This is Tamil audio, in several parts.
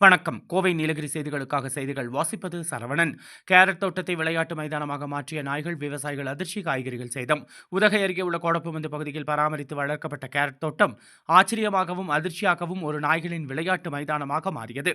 வணக்கம். கோவை நீலகிரி செய்திகளுக்காக செய்திகள் வாசிப்பது சரவணன். கேரட் தோட்டத்தை விளையாட்டு மைதானமாக மாற்றிய நாய்கள் விவசாயிகள் அதிர்ச்சி காய்கறிகள் சேதம். உதகை அருகே உள்ள கோடப்புமந்து பகுதியில் பராமரித்து வளர்க்கப்பட்ட கேரட் தோட்டம் ஆச்சரியமாகவும் அதிர்ச்சியாகவும் ஒரு நாய்களின் விளையாட்டு மைதானமாக மாறியது.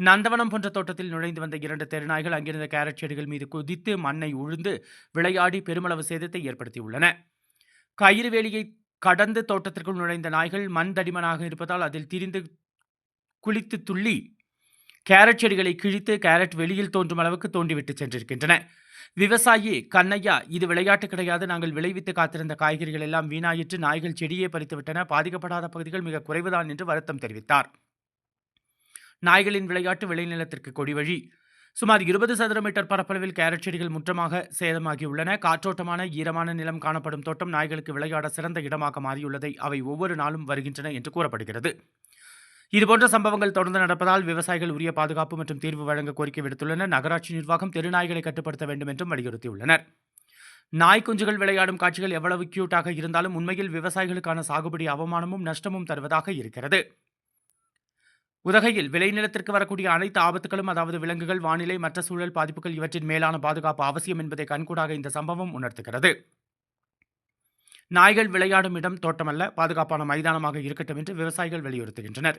நந்தவனம் போன்ற தோட்டத்தில் நுழைந்து வந்த இரண்டு தெருநாய்கள் அங்கிருந்த கேரட் செடிகள் மீது குதித்து மண்ணை உழுந்து விளையாடி பெருமளவு சேதத்தை ஏற்படுத்தியுள்ளன. கயிறு வேலியை கடந்து தோட்டத்திற்குள் நுழைந்த நாய்கள் மண் தடிமனாக இருப்பதால் அதில் திரிந்து குளித்து துள்ளி கேரட் செடிகளை கிழித்து கேரட் வெளியில் தோன்றும் அளவுக்கு தோண்டிவிட்டு சென்றிருக்கின்றன. விவசாயி கண்ணையா இது விளையாட்டு கிடையாது. நாங்கள் விளைவித்து காத்திருந்த காய்கறிகள் எல்லாம் வீணாயிற்று. நாய்கள் செடியே பறித்துவிட்டன. பாதிக்கப்படாத பகுதிகள் மிக குறைவுதான் என்று வருத்தம் தெரிவித்தார். நாய்களின் விளையாட்டு விளைநிலத்திற்கு கொடிவழி சுமார் இருபது சதுர மீட்டர் பரப்பளவில் கேரட் செடிகள் முற்றமாக சேதமாகியுள்ளன. காற்றோட்டமான ஈரமான நிலம் காணப்படும் தோட்டம் நாய்களுக்கு விளையாட சிறந்த இடமாக மாறியுள்ளதை அவை ஒவ்வொரு நாளும் வருகின்றன என்று கூறப்படுகிறது. இதுபோன்ற சம்பவங்கள் தொடர்ந்து நடப்பதால் விவசாயிகள் உரிய பாதுகாப்பு மற்றும் தீர்வு வழங்க கோரிக்கை விடுத்துள்ளனர். நகராட்சி நிர்வாகம் தெருநாய்களை கட்டுப்படுத்த வேண்டும் என்றும் வலியுறுத்தியுள்ளனர். நாய் குஞ்சுகள் விளையாடும் காட்சிகள் எவ்வளவு கியூட்டாக இருந்தாலும் உண்மையில் விவசாயிகளுக்கான சாகுபடி அவமானமும் நஷ்டமும் தருவதாக இருக்கிறது. உதகையில் விளைநிலத்திற்கு வரக்கூடிய அனைத்து ஆபத்துகளும் அதாவது விலங்குகள் வானிலை மற்ற சூழல் பாதிப்புகள் இவற்றின் மேலான பாதுகாப்பு அவசியம் என்பதை கண்கூடாக இந்த சம்பவம் உணர்த்துகிறது. நாய்கள் விளையாடும் இடம் தோட்டமல்ல பாதுகாப்பான மைதானமாக இருக்கட்டும் என்று விவசாயிகள் வலியுறுத்துகின்றனர்.